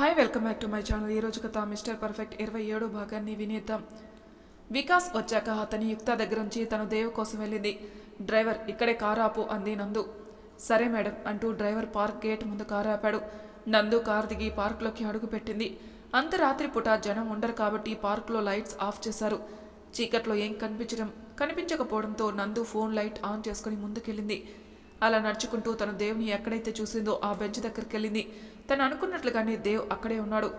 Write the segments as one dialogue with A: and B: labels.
A: Hi welcome back to my channel ఈ రోజు కథ మిస్టర్ పర్ఫెక్ట్ ఇరవై ఏడు భాగాన్ని వినేద్దాం. వికాస్ వచ్చాక అతని యుక్త దగ్గర నుంచి తను దేవ్ కోసం వెళ్ళింది. డ్రైవర్ ఇక్కడే కారు ఆపు అంది నందు. సరే మేడం అంటూ డ్రైవర్ పార్క్ గేట్ ముందు కారు ఆపాడు. నందు కారు దిగి పార్క్లోకి అడుగు పెట్టింది. అంత పూట జనం ఉండరు కాబట్టి పార్క్లో లైట్స్ ఆఫ్ చేశారు. చీకట్లో ఏం కనిపించడం కనిపించకపోవడంతో నందు ఫోన్ లైట్ ఆన్ చేసుకుని ముందుకెళ్ళింది. అలా నడుచుకుంటూ తను దేవుని ఎక్కడైతే చూసిందో ఆ బెంచ్ దగ్గరికి వెళ్ళింది తను అనుకున్నట్లుగానే దేవ్ అక్కడే ఉన్నాడు.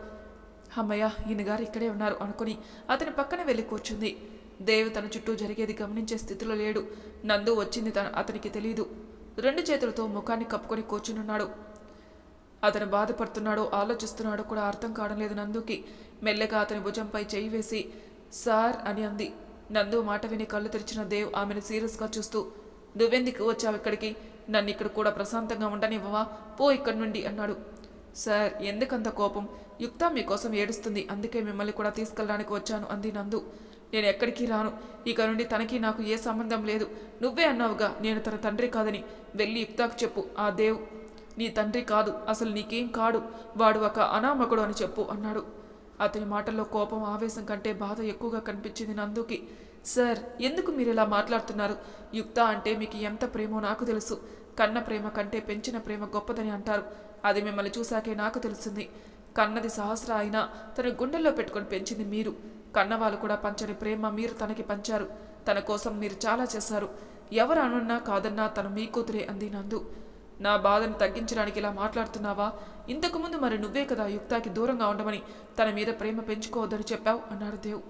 A: అమ్మయ్య ఈయన గారు ఇక్కడే ఉన్నారు అనుకుని అతని పక్కన వెళ్ళి కూర్చుంది. దేవ్ తన చుట్టూ జరిగేది గమనించే స్థితిలో లేడు. నందు వచ్చింది తన అతనికి తెలియదు రెండు చేతులతో ముఖాన్ని కప్పుకొని కూర్చునున్నాడు. అతను బాధపడుతున్నాడో ఆలోచిస్తున్నాడో కూడా అర్థం కావడం లేదు నందుకి. మెల్లగా అతని భుజంపై చేయి వేసి సార్ అని అంది. నందు మాట విని కళ్ళు తెరిచిన దేవ్ ఆమెను సీరియస్గా చూస్తూ నువ్వెందుకు వచ్చావు ఇక్కడికి? నన్ను ఇక్కడ కూడా ప్రశాంతంగా ఉండనివ్వవా? పో ఇక్కడి నుండి అన్నాడు. సార్ ఎందుకంత కోపం? యుక్త మీకోసం ఏడుస్తుంది అందుకే మిమ్మల్ని కూడా తీసుకెళ్ళడానికి వచ్చాను అంది నందు. నేను ఎక్కడికి రాను? ఇక నుండి తనకి నాకు ఏ సంబంధం లేదు. నువ్వే అన్నావుగా నేను తన తండ్రి కాదని. వెళ్ళి యుక్తాకు చెప్పు ఆ దేవ్ నీ తండ్రి కాదు అసలు నీకేం కాడు? వాడు ఒక అనామకుడు అని చెప్పు అన్నాడు. అతని మాటల్లో కోపం ఆవేశం కంటే బాధ ఎక్కువగా కనిపించింది నందుకి. సార్ ఎందుకు మీరు ఇలా మాట్లాడుతున్నారు? యుక్త అంటే మీకు ఎంత ప్రేమో నాకు తెలుసు. కన్న ప్రేమ కంటే పెంచిన ప్రేమ గొప్పదని అంటారు. అది మిమ్మల్ని చూశాకే నాకు తెలిసింది కన్నది సహస్ర అయినా తన గుండెల్లో పెట్టుకొని పెంచింది మీరు. కన్నవాళ్ళు కూడా పంచని ప్రేమ మీరు తనకి పంచారు. తన కోసం మీరు చాలా చేశారు. ఎవరు అనున్నా కాదన్నా తను మీ కూతురే అంది నందు. నా బాధను తగ్గించడానికి ఇలా మాట్లాడుతున్నావా? ఇంతకుముందు మరి నువ్వే కదా యుక్తాకి దూరంగా ఉండమని తన మీద ప్రేమ పెంచుకోవద్దని చెప్పావు అన్నాడు దేవ్.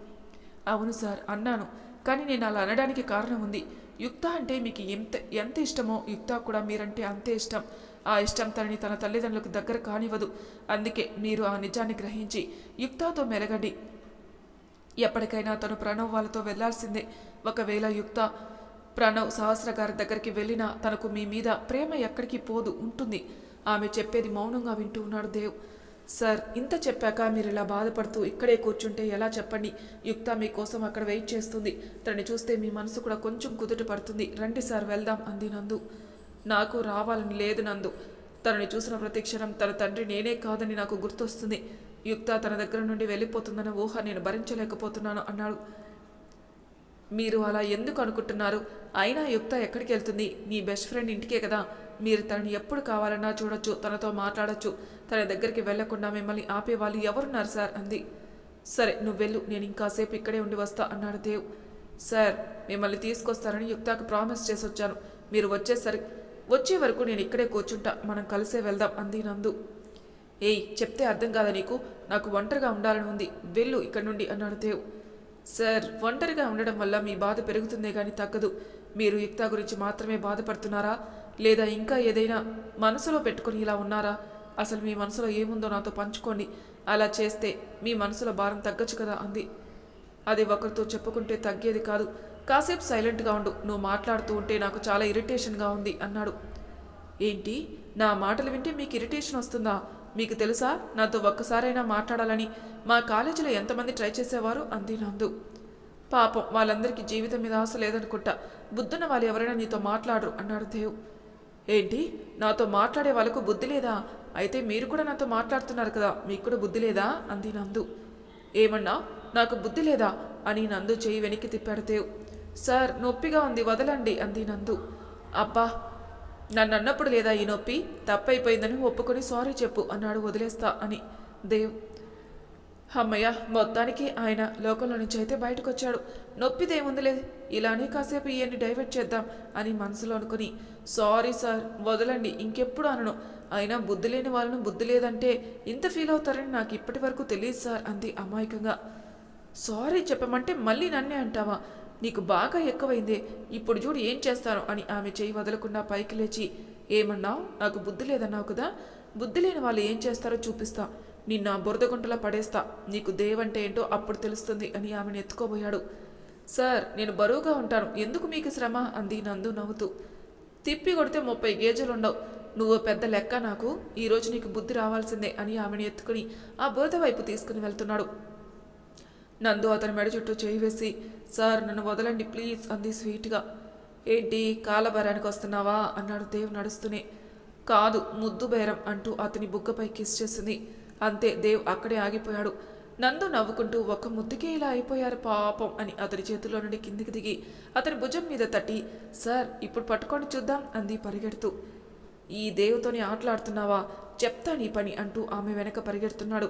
A: అవును సార్ అన్నాను. కానీ నేను అలా అనడానికి కారణం ఉంది. యుక్త అంటే మీకు ఎంత ఎంత ఇష్టమో యుక్త కూడా మీరంటే అంతే ఇష్టం. ఆ ఇష్టం తనని తన తల్లిదండ్రులకు దగ్గర కానివ్వదు. అందుకే మీరు ఆ నిజాన్ని గ్రహించి యుక్తాతో మెలగండి. ఎప్పటికైనా తను ప్రణవ్ వాళ్ళతో వెళ్ళాల్సిందే. ఒకవేళ యుక్త ప్రణవ్ సహస్ర గారి దగ్గరికి వెళ్ళినా తనకు మీ మీద ప్రేమ ఎక్కడికి పోదు ఉంటుంది. ఆమె చెప్పేది మౌనంగా వింటూ ఉన్నాడు దేవ్. సార్ ఇంత చెప్పాక మీరు ఇలా బాధపడుతూ ఇక్కడే కూర్చుంటే ఎలా చెప్పండి? యుక్త మీకోసం అక్కడ వెయిట్ చేస్తుంది. తనని చూస్తే మీ మనసు కూడా కొంచెం కుదుట పడుతుంది. రండి సార్ వెళ్దాం అంది నందు. నాకు రావాలని లేదు నందు. తనని చూసిన ప్రతి క్షణం తన తండ్రి నేనే కాదని నాకు గుర్తొస్తుంది. యుక్త తన దగ్గర నుండి వెళ్ళిపోతుందన్న ఊహ నేను భరించలేకపోతున్నాను అన్నాడు. మీరు అలా ఎందుకు అనుకుంటున్నారు? అయినా యుక్త ఎక్కడికి వెళ్తుంది? నీ బెస్ట్ ఫ్రెండ్ ఇంటికే కదా. మీరు తనని ఎప్పుడు కావాలన్నా చూడొచ్చు తనతో మాట్లాడొచ్చు. తన దగ్గరికి వెళ్ళకుండా మిమ్మల్ని ఆపేవాళ్ళు ఎవరున్నారు సార్? అంది. సరే నువ్వు వెళ్ళు. నేను ఇంకాసేపు ఇక్కడే ఉండి వస్తా అన్నాడు దేవ్. సార్ మిమ్మల్ని తీసుకొస్తానని యుక్తాకు ప్రామిస్ చేసి వచ్చాను మీరు వచ్చేసరి వచ్చే వరకు నేను ఇక్కడే కూర్చుంటా. మనం కలిసే వెళ్దాం అంది నందు. ఏయ్ చెప్తే అర్థం కాదా నీకు? నాకు ఒంటరిగా ఉండాలని ఉంది. వెళ్ళు ఇక్కడి నుండి అన్నాడు దేవ్. సార్ ఒంటరిగా ఉండడం వల్ల మీ బాధ పెరుగుతుందే కానీ తగ్గదు. మీరు యుక్త గురించి మాత్రమే బాధపడుతున్నారా? లేదా ఇంకా ఏదైనా మనసులో పెట్టుకొని ఇలా ఉన్నారా? అసలు మీ మనసులో ఏముందో నాతో పంచుకోండి. అలా చేస్తే మీ మనసులో భారం తగ్గచ్చు కదా అంది. అది ఒకరితో చెప్పుకుంటే తగ్గేది కాదు. కాసేపు సైలెంట్గా ఉండు. నువ్వు మాట్లాడుతూ ఉంటే నాకు చాలా ఇరిటేషన్గా ఉంది అన్నాడు. ఏంటి? నా మాటలు వింటే మీకు ఇరిటేషన్ వస్తుందా? మీకు తెలుసా? నాతో ఒక్కసారైనా మాట్లాడాలని మా కాలేజీలో ఎంతమంది ట్రై చేసేవారు? అంది నందు. పాపం వాళ్ళందరికీ జీవితం మీద ఆశ లేదనుకుంటా. బుద్ధున్న వాళ్ళు ఎవరైనా నీతో మాట్లాడరు అన్నాడు దేవ్. ఏంటి? నాతో మాట్లాడే వాళ్ళకు బుద్ధి లేదా? అయితే మీరు కూడా నాతో మాట్లాడుతున్నారు కదా మీకు కూడా బుద్ధి లేదా? అంది నందు. ఏమన్నా? నాకు బుద్ధి లేదా? అని నందు చేయి వెనక్కి తిప్పాడు దేవ్. సార్ నొప్పిగా ఉంది వదలండి అంది నందు. అబ్బా నన్ను అన్నప్పుడు లేదా ఈ నొప్పి? తప్పైపోయిందని ఒప్పుకొని సారీ చెప్పు అన్నాడు వదిలేస్తా అని. దేవ్ అమ్మయ్య మొత్తానికి ఆయన లోకంలో నుంచి అయితే బయటకు వచ్చాడు నొప్పిదేముందిలే ఇలానే కాసేపు ఈయన్ని డైవర్ట్ చేద్దాం అని మనసులో అనుకుని. సారీ సార్ వదలండి ఇంకెప్పుడు అనను. అయినా బుద్ధి లేని వాళ్ళను బుద్ధి లేదంటే ఇంత ఫీల్ అవుతారని నాకు ఇప్పటి వరకు తెలియదు సార్ అంది అమాయకంగా. సారీ చెప్పమంటే మళ్ళీ నన్నే అంటావా? నీకు బాగా ఎక్కువైందే ఇప్పుడు చూడు ఏం చేస్తాను అని ఆమె చేయి వదలకుండా పైకి లేచి ఏమన్నావు నాకు బుద్ధి లేదన్నావు కదా బుద్ధి లేని వాళ్ళు ఏం చేస్తారో చూపిస్తా నిన్న బురదగుంటలో పడేస్తా నీకు దేవంటే ఏంటో అప్పుడు తెలుస్తుంది అని ఆమెను ఎత్తుకోబోయాడు. సార్ నేను బరువుగా ఉంటాను ఎందుకు మీకు శ్రమ? అంది నందు నవ్వుతూ. తిప్పి కొడితే ముప్పై గేజలుండవు నువ్వు పెద్ద లెక్క నాకు ఈరోజు నీకు బుద్ధి రావాల్సిందే అని ఆమెను ఎత్తుకుని ఆ బురద వైపు తీసుకుని వెళ్తున్నాడు. నందు అతని మెడ చుట్టూ చేయి వేసి సార్ నన్ను వదలండి ప్లీజ్ అంది స్వీట్గా. ఏంటి కాలబేరానికి వస్తున్నావా? అన్నాడు దేవ్ నడుస్తూనే. కాదు ముద్దు బేరం అంటూ అతని బుగ్గపై కిస్ చేసింది. అంతే దేవ్ అక్కడే ఆగిపోయాడు. నందు నవ్వుకుంటూ ఒక్క ముద్దుకే ఇలా అయిపోయారు పాపం అని అతని చేతిలో నుండి కిందికి దిగి అతని భుజం మీద తట్టి సార్ ఇప్పుడు పట్టుకొని చూద్దాం అంది పరిగెడుతూ. ఈ దేవుతోని ఆటలాడుతున్నావా? చెప్తా నీ పని అంటూ ఆమె వెనక పరిగెడుతున్నాడు.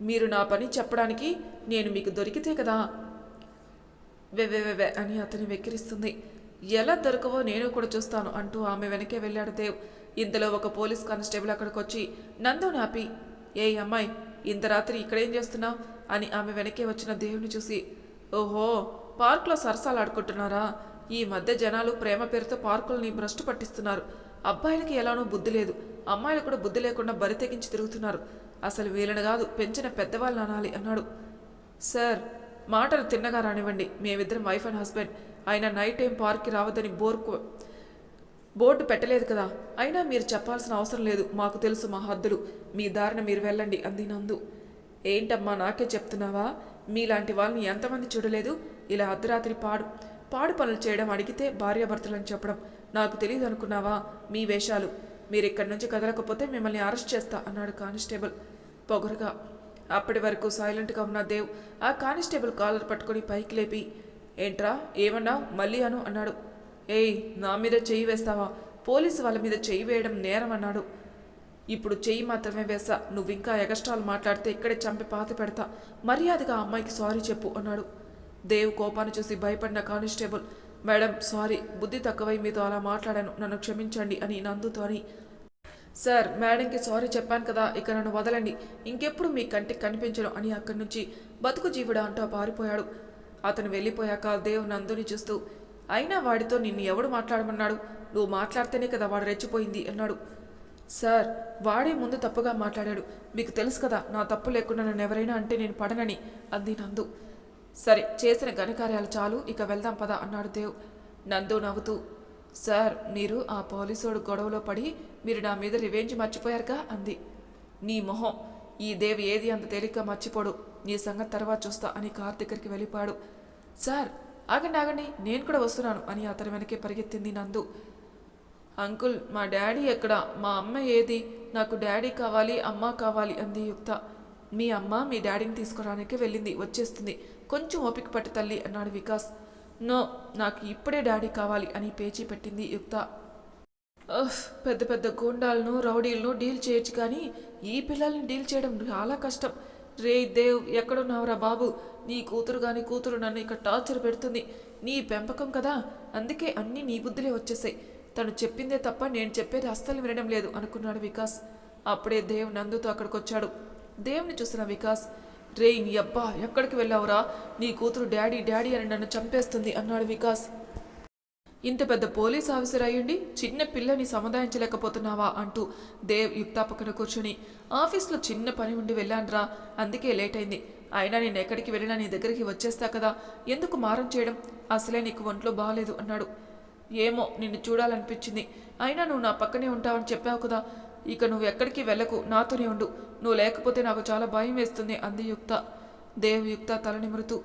A: మీరు నా పని చెప్పడానికి నేను మీకు దొరికితే కదా. వెవెవెవె అని అతని వెక్కిరిస్తుంది. ఎలా దొరకవో నేను కూడా చూస్తాను అంటూ ఆమె వెనకే వెళ్ళాడు దేవ్. ఇంతలో ఒక పోలీస్ కానిస్టేబుల్ అక్కడికి వచ్చి నందు నాపి. ఏ అమ్మాయి ఇంత రాత్రి ఇక్కడేం చేస్తున్నావు? అని ఆమె వెనకే వచ్చిన దేవుని చూసి ఓహో పార్కులో సరసాలు ఆడుకుంటున్నారా? ఈ మధ్య జనాలు ప్రేమ పేరుతో పార్కులని భ్రష్టు పట్టిస్తున్నారు అబ్బాయిలకి ఎలానో బుద్ధి లేదు. అమ్మాయిలు కూడా బుద్ధి లేకుండా బరి తెగించి తిరుగుతున్నారు. అసలు వీళ్ళని కాదు పెంచిన పెద్దవాళ్ళు అనాలి అన్నాడు. సార్ మాటలు తిన్నగా రానివ్వండి. మేమిద్దరం వైఫ్ అండ్ హస్బెండ్. ఆయన నైట్ టైం పార్క్కి రావద్దని బోర్కు బోర్డు పెట్టలేదు కదా. అయినా మీరు చెప్పాల్సిన అవసరం లేదు. మాకు తెలుసు మా హద్దులు. మీ దారిన మీరు వెళ్ళండి అంది నందు. ఏంటమ్మా నాకే చెప్తున్నావా? మీలాంటి వాళ్ళని ఎంతమంది చూడలేదు? ఇలా అర్ధరాత్రి పాడు పాడు పనులు చేయడం అడిగితే భార్యాభర్తలని చెప్పడం. నాకు తెలియదు అనుకున్నావా మీ వేషాలు. మీరు ఇక్కడి నుంచి కదలకపోతే మిమ్మల్ని అరెస్ట్ చేస్తా అన్నాడు కానిస్టేబుల్. పొగరుగా. అప్పటి వరకు సైలెంట్గా ఉన్న దేవ్ ఆ కానిస్టేబుల్ కాలర్ పట్టుకొని పైకి లేపి ఏంట్రా ఏమన్నా? మళ్ళీ అను అన్నాడు. ఏయ్ నా మీద చెయ్యి వేస్తావా? పోలీసు వాళ్ళ మీద చెయ్యి వేయడం నేరం అన్నాడు. ఇప్పుడు చెయ్యి మాత్రమే వేసా నువ్వు ఇంకా ఎగస్ట్రాలు మాట్లాడితే ఇక్కడే చంపి పాత పెడతా. మర్యాదగా అమ్మాయికి సారీ చెప్పు అన్నాడు. దేవ్ కోపాన్ని చూసి భయపడిన కానిస్టేబుల్. మేడం సారీ బుద్ధి తక్కువై మీతో అలా మాట్లాడాను. నన్ను క్షమించండి అని నందుతో అని. సార్ మేడంకి సారీ చెప్పాను కదా ఇక నన్ను వదలండి. ఇంకెప్పుడు మీ కంటికి కనిపించను అని అక్కడి నుంచి బతుకు జీవుడా అంటూ పారిపోయాడు. అతను వెళ్ళిపోయాక దేవ్ నందుని చూస్తూ అయినా వాడితో నిన్ను ఎవడు మాట్లాడమన్నాడు? నువ్వు మాట్లాడితేనే కదా వాడు రెచ్చిపోయింది అన్నాడు. సార్ వాడే ముందు తప్పుగా మాట్లాడాడు. మీకు తెలుసు కదా నా తప్పు లేకుండా నన్ను ఎవరైనా అంటే నేను పడనని అంది నందు. సరే చేసిన ఘనకార్యాలు చాలు ఇక వెళ్దాం పద అన్నాడు దేవ్. నందు నవ్వుతూ సార్ మీరు ఆ పోలీసోడు గొడవలో పడి మీరు నా మీద రివెంజ్ మర్చిపోయారుగా? అంది. నీ మొహం ఈ దేవ్ ఏది అంత తేలిక మర్చిపోడు. నీ సంగతి తర్వాత చూస్తా అని కార్ దగ్గరికి వెళ్ళిపోయాడు. సార్ ఆగండి ఆగండి నేను కూడా వస్తున్నాను అని అతని వెనకే పరిగెత్తింది నందు. అంకుల్ మా డాడీ ఎక్కడ? మా అమ్మ ఏది? నాకు డాడీ కావాలి అమ్మ కావాలి అంది యుక్త. మీ అమ్మ మీ డాడీని తీసుకురానికి వెళ్ళింది వచ్చేస్తుంది. కొంచెం ఓపిక పట్టు తల్లి అన్నాడు వికాస్. నో నాకు ఇప్పుడే డాడీ కావాలి అని పేచీ పెట్టింది యుక్త. పెద్ద పెద్ద గూండాలను రౌడీలను డీల్ చేయొచ్చు కానీ ఈ పిల్లల్ని డీల్ చేయడం చాలా కష్టం. రే దేవ్ ఎక్కడున్నావురా బాబు? నీ కూతురు కానీ కూతురు నన్ను ఇక్కడ టార్చర్ పెడుతుంది. నీ పెంపకం కదా అందుకే అన్నీ నీ బుద్ధులే వచ్చేసాయి. తను చెప్పిందే తప్ప నేను చెప్పేది అస్సలు వినడం లేదు అనుకున్నాడు వికాస్. అప్పుడే దేవ్ నందుతో అక్కడికి వచ్చాడు దేవుని చూసిన వికాస్ రే నీ అబ్బా ఎక్కడికి వెళ్ళావురా? నీ కూతురు డాడీ డాడీ అని నన్ను చంపేస్తుంది అన్నాడు వికాస్. ఇంత పెద్ద పోలీస్ ఆఫీసర్ అయ్యుండి చిన్న పిల్లని సముదాయించలేకపోతున్నావా? అంటూ దేవ్ యుక్తా పక్కన కూర్చుని ఆఫీస్లో చిన్న పని ఉండి వెళ్ళానురా అందుకే లేట్ అయింది అయినా నేను ఎక్కడికి వెళ్ళినా నీ దగ్గరికి వచ్చేస్తా కదా ఎందుకు మారం చేయడం? అసలే నీకు ఒంట్లో బాగాలేదు అన్నాడు. ఏమో నిన్ను చూడాలనిపించింది. అయినా నువ్వు నా పక్కనే ఉంటావని చెప్పావు కదా ఇక నువ్వు ఎక్కడికి వెళ్ళకు నాతోనే ఉండు. నువ్వు లేకపోతే నాకు చాలా భయం వేస్తుంది అంది యుక్త. దేవ్ యుక్త తల నిమురుతూ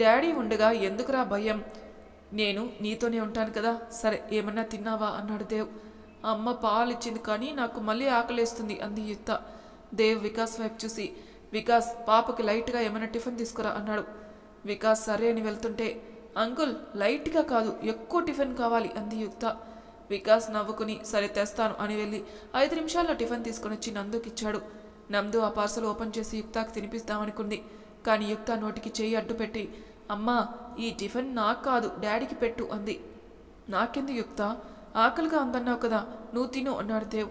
A: డాడీ ఉండగా ఎందుకురా భయం? నేను నీతోనే ఉంటాను కదా సరే ఏమన్నా తిన్నావా? అన్నాడు దేవ్. అమ్మ పాలు ఇచ్చింది కానీ నాకు మళ్ళీ ఆకలేస్తుంది అంది యుక్త. దేవ్ వికాస్ వైపు చూసి వికాస్ పాపకి లైట్గా ఏమైనా టిఫిన్ తీసుకురా అన్నాడు. వికాస్ సరే అని వెళ్తుంటే అంకుల్ లైట్గా కాదు ఎక్కువ టిఫిన్ కావాలి అంది యుక్త. వికాస్ నవ్వుకుని సరే తెస్తాను అని వెళ్ళి ఐదు నిమిషాల్లో టిఫిన్ తీసుకొని వచ్చి నందుకిచ్చాడు నందు ఆ పార్సల్ ఓపెన్ చేసి యుక్తాకి తినిపిస్తామనుకుంది కానీ యుక్త నోటికి చేయి అడ్డుపెట్టి అమ్మా ఈ టిఫిన్ నాకు కాదు డాడీకి పెట్టు అంది. నాకెందు యుక్త? ఆకలిగా ఉందన్నావు కదా నువ్వు తిను అన్నాడు దేవ్.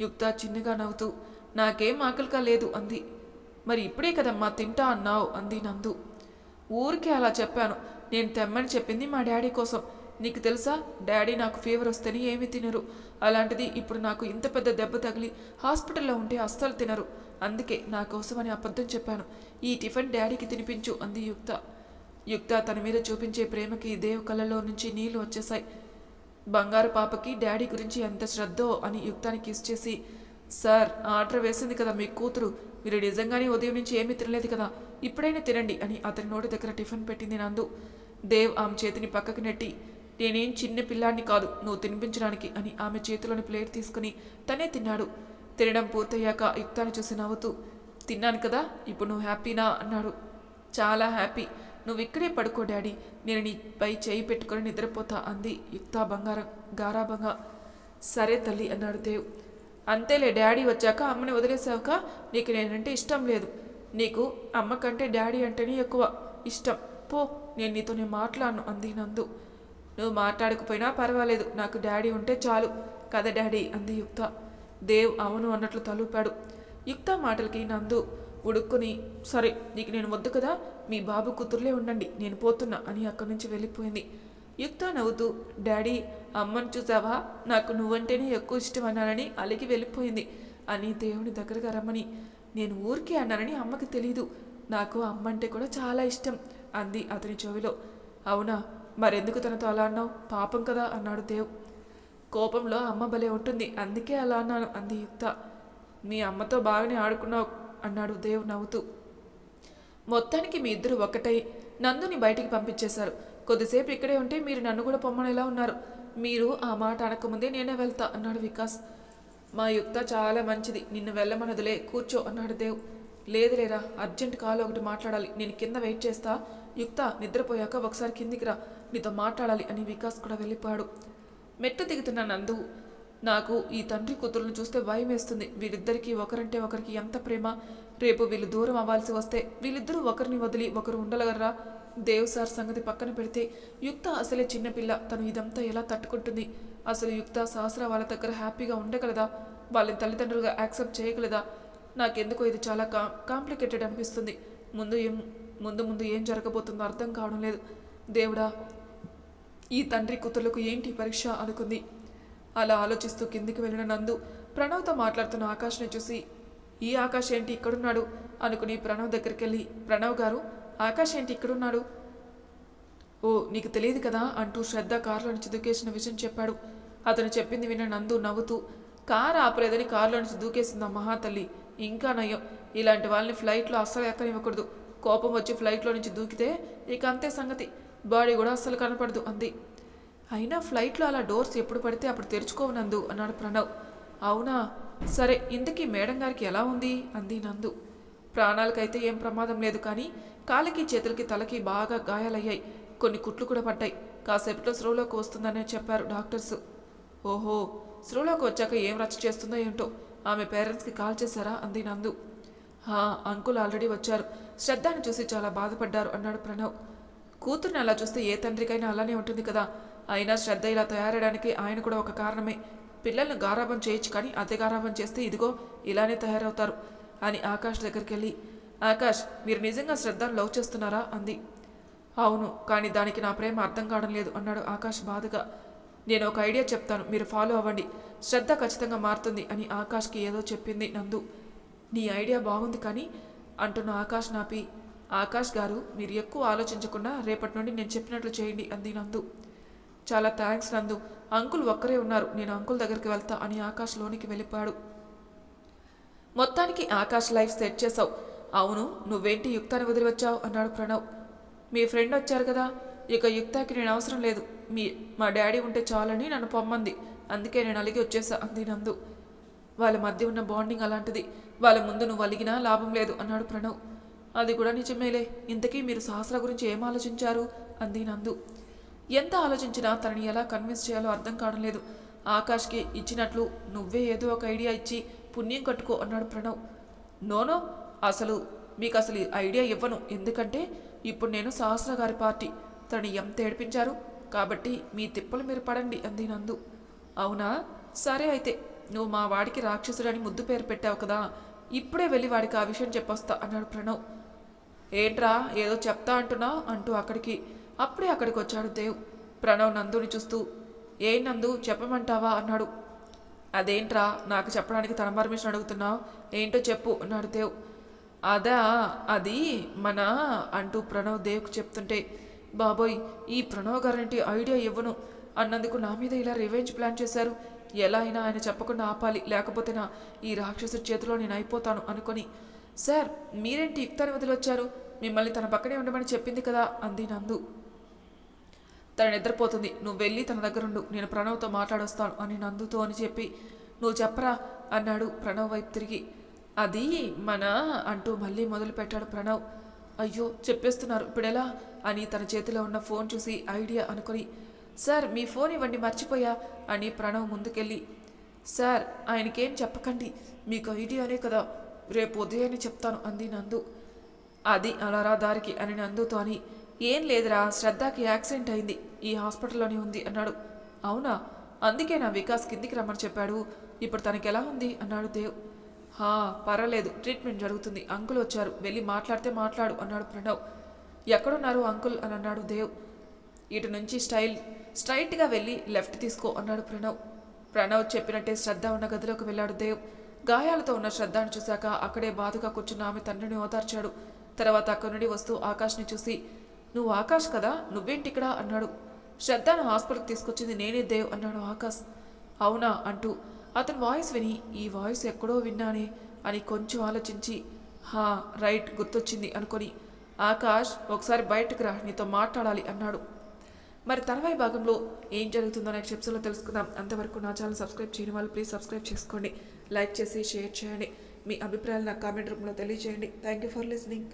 A: యుక్త చిన్నగా నవ్వుతూ నాకేం ఆకలిగా లేదు అంది. మరి ఇప్పుడే కదమ్మా తింటా అన్నావు అంది నందు. ఊరికే అలా చెప్పాను. నేను తెమ్మని చెప్పింది మా డాడీ కోసం. నీకు తెలుసా? డాడీ నాకు ఫీవర్ వస్తేనే ఏమీ తినరు. అలాంటిది ఇప్పుడు నాకు ఇంత పెద్ద దెబ్బ తగిలి హాస్పిటల్లో ఉంటే అస్సలు తినరు. అందుకే నా అని అబద్ధం చెప్పాను. ఈ టిఫిన్ డాడీకి తినిపించు అంది యుక్త. యుక్త తన మీద చూపించే ప్రేమకి దేవ్ కళ్ళలో నుంచి నీళ్ళు వచ్చేశాయి. బంగారు పాపకి డాడీ గురించి ఎంత శ్రద్ధో అని యుక్తాని కిస్ చేసి సార్ ఆర్డర్ వేసింది కదా మీ కూతురు. మీరు నిజంగానే ఉదయం నుంచి ఏమీ తినలేదు కదా. ఇప్పుడైనా తినండి అని అతని నోటి దగ్గర టిఫిన్ పెట్టింది నందు. దేవ్ ఆమె చేతిని పక్కకి నెట్టి నేనేం చిన్న పిల్లాన్ని కాదు నువ్వు తినిపించడానికి అని ఆమె చేతిలోని ప్లేట్ తీసుకుని తనే తిన్నాడు. తినడం పూర్తయ్యాక యుక్తాన్ని చూసి నవ్వుతూ తిన్నాను కదా ఇప్పుడు నువ్వు హ్యాపీనా? అన్నాడు. చాలా హ్యాపీ. నువ్వు ఇక్కడే పడుకో డాడీ. నేను నీపై చేయి పెట్టుకొని నిద్రపోతా అంది యుక్తా బంగారం గారాబంగా సరే తల్లి అన్నాడు దేవ్. అంతేలే డాడీ వచ్చాక అమ్మని వదిలేసాక నీకు నేనంటే ఇష్టం లేదు. నీకు అమ్మ కంటే డాడీ అంటేనే ఎక్కువ ఇష్టం. పో నేను నీతోనే మాట్లాడను అంది నందు. నువ్వు మాట్లాడకపోయినా పర్వాలేదు. నాకు డాడీ ఉంటే చాలు. కదా డాడీ? అంది యుక్త. దేవ్ అవును అన్నట్లు తలూపాడు. యుక్త మాటలకి నందు ఉడుక్కుని సరే నీకు నేను వద్దు కదా? మీ బాబు కూతుర్లే ఉండండి. నేను పోతున్నా అని అక్కడి నుంచి వెళ్ళిపోయింది. యుక్త నవ్వుతూ డాడీ అమ్మని చూసావా? నాకు నువ్వంటేనే ఎక్కువ ఇష్టం అన్నానని అలిగి వెళ్ళిపోయింది. అని దేవుని దగ్గరగా రమ్మని నేను ఊరికే అన్నానని అమ్మకి తెలీదు. నాకు అమ్మ అంటే కూడా చాలా ఇష్టం అంది అతని చెవిలో. అవునా? మరెందుకు తనతో అలా అన్నావు? పాపం కదా అన్నాడు దేవ్. కోపంలో అమ్మ భలే ఉంటుంది. అందుకే అలా అన్నాను అంది యుక్త. మీ అమ్మతో బాగానే ఆడుకున్నావు అన్నాడు దేవ్ నవ్వుతూ. మొత్తానికి మీ ఇద్దరు ఒక్కటై నందుని బయటికి పంపించేశారు. కొద్దిసేపు ఇక్కడే ఉంటే మీరు నన్ను కూడా పొమ్మనేలా ఉన్నారు. మీరు ఆ మాట అనకముందే నేనే వెళ్తా అన్నాడు వికాస్. మా యుక్త చాలా మంచిది. నిన్ను వెళ్ళమనదులే కూర్చో అన్నాడు దేవ్. లేదు లేరా అర్జెంట్ కాల్ ఒకటి మాట్లాడాలి. నేను కింద వెయిట్ చేస్తా. యుక్త నిద్రపోయాక ఒకసారి కిందికి రా. నీతో మాట్లాడాలి అని వికాస్ కూడా వెళ్ళిపోయాడు. మెట్టు దిగుతున్న నందు నాకు ఈ తండ్రి కూతురును చూస్తే భయం వేస్తుంది. వీళ్ళిద్దరికీ ఒకరంటే ఒకరికి ఎంత ప్రేమ? రేపు వీళ్ళు దూరం అవ్వాల్సి వస్తే వీళ్ళిద్దరూ ఒకరిని వదిలి ఒకరు ఉండగలరా? దేవ్ సార్ సంగతి పక్కన పెడితే యుక్త అసలే చిన్నపిల్ల తను ఇదంతా ఎలా తట్టుకుంటుంది? అసలు యుక్త సహస్ర వాళ్ళ దగ్గర హ్యాపీగా ఉండగలదా? వాళ్ళని తల్లిదండ్రులుగా యాక్సెప్ట్ చేయగలదా? నాకెందుకో ఇది చాలా కా కాంప్లికేటెడ్ అనిపిస్తుంది. ముందు ఏం ముందు ముందు ఏం జరగబోతుందో అర్థం కావడం లేదు. దేవుడా ఈ తండ్రి కూతుర్లకు ఏంటి పరీక్ష అనుకుంది. అలా ఆలోచిస్తూ కిందికి వెళ్ళిన నందు ప్రణవ్తో మాట్లాడుతున్న ఆకాష్ని చూసి ఈ ఆకాష్ ఏంటి ఇక్కడున్నాడు? అనుకుని ప్రణవ్ దగ్గరికి వెళ్ళి ప్రణవ్ గారు ఆకాష్ ఏంటి ఇక్కడున్నాడు? ఓ నీకు తెలియదు కదా అంటూ శ్రద్ధ కారులో నుంచి దుకేసిన విషయం చెప్పాడు. అతను చెప్పింది విన్న నందు నవ్వుతూ కారు ఆపలేదని కారులో నుంచి దూకేసింది ఆ మహాతల్లి. ఇంకా నయం ఇలాంటి వాళ్ళని ఫ్లైట్లో అస్సలు ఎక్కనివ్వకూడదు. కోపం వచ్చి ఫ్లైట్లో నుంచి దూకితే ఇక అంతే సంగతి. బాడీ కూడా అస్సలు కనపడదు అంది. అయినా ఫ్లైట్లో అలా డోర్స్ ఎప్పుడు పడితే అప్పుడు తెరుచుకోవనందు అన్నాడు ప్రణవ్. అవునా? సరే ఇంతకీ మేడం గారికి ఎలా ఉంది? అంది నందు. ప్రాణాలకైతే ఏం ప్రమాదం లేదు కానీ కాలికి చేతులకి తలకి బాగా గాయాలయ్యాయి. కొన్ని కుట్లు కూడా పడ్డాయి. కాసేపట్లో స్రోలోకి వస్తుందనే చెప్పారు డాక్టర్స్. ఓహో! శ్రీలోకి వచ్చాక ఏం రచ్చ చేస్తుందో ఏంటో? ఆమె పేరెంట్స్కి కాల్ చేశారా? అంది నందు. హా అంకుల్ ఆల్రెడీ వచ్చారు. శ్రద్ధని చూసి చాలా బాధపడ్డారు అన్నాడు ప్రణవ్. కూతుర్ని అలా చూస్తే ఏ తండ్రికైనా అలానే ఉంటుంది కదా? అయినా శ్రద్ధ ఇలా తయారయడానికి ఆయన కూడా ఒక కారణమే. పిల్లల్ని గారాబం చేయొచ్చు కానీ అతి గారాబం చేస్తే ఇదిగో ఇలానే తయారవుతారు అని ఆకాష్ దగ్గరికి వెళ్ళి ఆకాష్ మీరు నిజంగా శ్రద్ధను లవ్ చేస్తున్నారా? అంది. అవును కానీ దానికి నా ప్రేమ అర్థం కావడం లేదు అన్నాడు ఆకాష్ బాధగా. నేను ఒక ఐడియా చెప్తాను. మీరు ఫాలో అవ్వండి. శ్రద్ధ ఖచ్చితంగా మారుతుంది అని ఆకాష్కి ఏదో చెప్పింది నందు. నీ ఐడియా బాగుంది కానీ అంటున్న ఆకాష్ నాపి ఆకాష్ గారు మీరు ఎక్కువ ఆలోచించకుండా రేపటి నుండి నేను చెప్పినట్లు చేయండి అంది నందు. చాలా థ్యాంక్స్ నందు. అంకుల్ ఒక్కరే ఉన్నారు. నేను అంకుల్ దగ్గరికి వెళ్తా అని ఆకాష్ లోనికి వెళ్ళిపోయాడు. మొత్తానికి ఆకాష్ లైఫ్ సెట్ చేసావు అవును నువ్వేంటి యుక్తాన్ని వదిలి వచ్చావు అన్నాడు ప్రణవ్. మీ ఫ్రెండ్ వచ్చారు కదా? ఇక యుక్తాకి నేను అవసరం లేదు. మీ మా డాడీ ఉంటే చాలని నన్ను పొమ్మంది. అందుకే నేను అలిగి వచ్చేసా అంది నందు. వాళ్ళ మధ్య ఉన్న బాండింగ్ అలాంటిది. వాళ్ళ ముందు నువ్వు అలిగినా లాభం లేదు అన్నాడు ప్రణవ్. అది కూడా నిజమేలే. ఇంతకీ మీరు సహస్ర గురించి ఏం ఆలోచించారు? అంది నందు. ఎంత ఆలోచించినా తనని ఎలా కన్విన్స్ చేయాలో అర్థం కావడం లేదు. ఆకాష్కి ఇచ్చినట్లు నువ్వే ఏదో ఒక ఐడియా ఇచ్చి పుణ్యం కట్టుకో అన్నాడు ప్రణవ్. నోనో అసలు మీకు అసలు ఐడియా ఇవ్వను. ఎందుకంటే ఇప్పుడు నేను సహస్ర గారి పార్టీ. తనని ఎంత ఏడిపించారు కాబట్టి మీ తిప్పలు మీరు పడండి అంది నందు. అవునా? సరే అయితే నువ్వు మా వాడికి రాక్షసుడని ముద్దు పేరు పెట్టావు కదా ఇప్పుడే వెళ్ళి వాడికి ఆ విషయం చెప్పొస్తా అన్నాడు ప్రణవ్. ఏంట్రా ఏదో చెప్తా అంటున్నా? అంటూ అక్కడికి. అప్పుడే అక్కడికి వచ్చాడు దేవ్. ప్రణవ్ నందుని చూస్తూ ఏం నందు చెప్పమంటావా? అన్నాడు. అదేంట్రా నాకు చెప్పడానికి తన పర్మిషన్ అడుగుతున్నావు? ఏంటో చెప్పు అన్నాడు దేవ్. అదా అది మన అంటూ ప్రణవ్ దేవ్కు చెప్తుంటే బాబోయ్ ఈ ప్రణవ్ గారంటే ఐడియా ఇవ్వను? అన్నందుకు నా మీద ఇలా రివెంజ్ ప్లాన్ చేశారు. ఎలా అయినా ఆయన చెప్పకుండా ఆపాలి. లేకపోతే నా ఈ రాక్షసుడి చేతిలో నేను అయిపోతాను అనుకొని. సార్ మీరేంటి యుక్తాన్ని వదిలొచ్చారు? మిమ్మల్ని తన పక్కనే ఉండమని చెప్పింది కదా అంది నందు. తను నిద్రపోతుంది. నువ్వు వెళ్ళి తన దగ్గరుండు. నేను ప్రణవ్తో మాట్లాడొస్తాను అని నందుతో అని చెప్పి. నువ్వు చెప్పరా? అన్నాడు ప్రణవ్ వైపు తిరిగి. అది మన అంటూ మళ్ళీ మొదలు పెట్టాడు ప్రణవ్. అయ్యో చెప్పేస్తున్నారు. ఇప్పుడెలా? అని తన చేతిలో ఉన్న ఫోన్ చూసి ఐడియా అనుకుని సార్ మీ ఫోన్ ఇవ్వండి మర్చిపోయా అని ప్రణవ్ ముందుకెళ్ళి సార్ ఆయనకేం చెప్పకండి. మీకు ఐడియానే కదా. రేపు ఉదయాన్నే చెప్తాను అంది నందు. అది అలారా దారికి అని నందుతో అని ఏం లేదురా శ్రద్ధకి యాక్సిడెంట్ అయింది. ఈ హాస్పిటల్లోనే ఉంది అన్నాడు. అవునా? అందుకే నా వికాస్ కిందికి రమ్మని చెప్పాడు. ఇప్పుడు తనకెలా ఉంది? అన్నాడు దేవ్. హా పర్వాలేదు ట్రీట్మెంట్ జరుగుతుంది. అంకుల్ వచ్చారు. వెళ్ళి మాట్లాడితే మాట్లాడు అన్నాడు ప్రణవ్. ఎక్కడున్నారు అంకుల్? అని అన్నాడు దేవ్. ఇటు నుంచి స్టైల్ స్ట్రైట్గా వెళ్ళి లెఫ్ట్ తీసుకో అన్నాడు ప్రణవ్. ప్రణవ్ చెప్పినట్టే శ్రద్ధ ఉన్న గదిలోకి వెళ్ళాడు దేవ్. గాయాలతో ఉన్న శ్రద్ధను చూశాక అక్కడే బాధగా కూర్చున్న ఆమె తండ్రిని ఓదార్చాడు. తర్వాత అక్కడి నుండి వస్తూ ఆకాష్ని చూసి నువ్వు ఆకాష్ కదా? నువ్వేంటి ఇక్కడ? అన్నాడు. శ్రద్ధను హాస్పిటల్కి తీసుకొచ్చింది నేనే దేవ్ అన్నాడు ఆకాష్. అవునా? అంటూ అతని వాయిస్ విని ఈ వాయిస్ ఎక్కడో విన్నానే అని కొంచెం ఆలోచించి హా రైట్ గుర్తొచ్చింది అనుకొని ఆకాష్ ఒకసారి బయటకు రా నీతో మాట్లాడాలి అన్నాడు. మరి తర్వాయి భాగంలో ఏం జరుగుతుందో నెక్స్ట్ ఎపిసోడ్లో తెలుసుకుందాం. అంతవరకు నా ఛానల్ సబ్స్క్రైబ్ చేయని వాళ్ళు ప్లీజ్ సబ్స్క్రైబ్ చేసుకోండి. లైక్ చేసి షేర్ చేయండి. మీ అభిప్రాయాలు నా కామెంట్ రూపంలో తెలియజేయండి. Thank you for listening.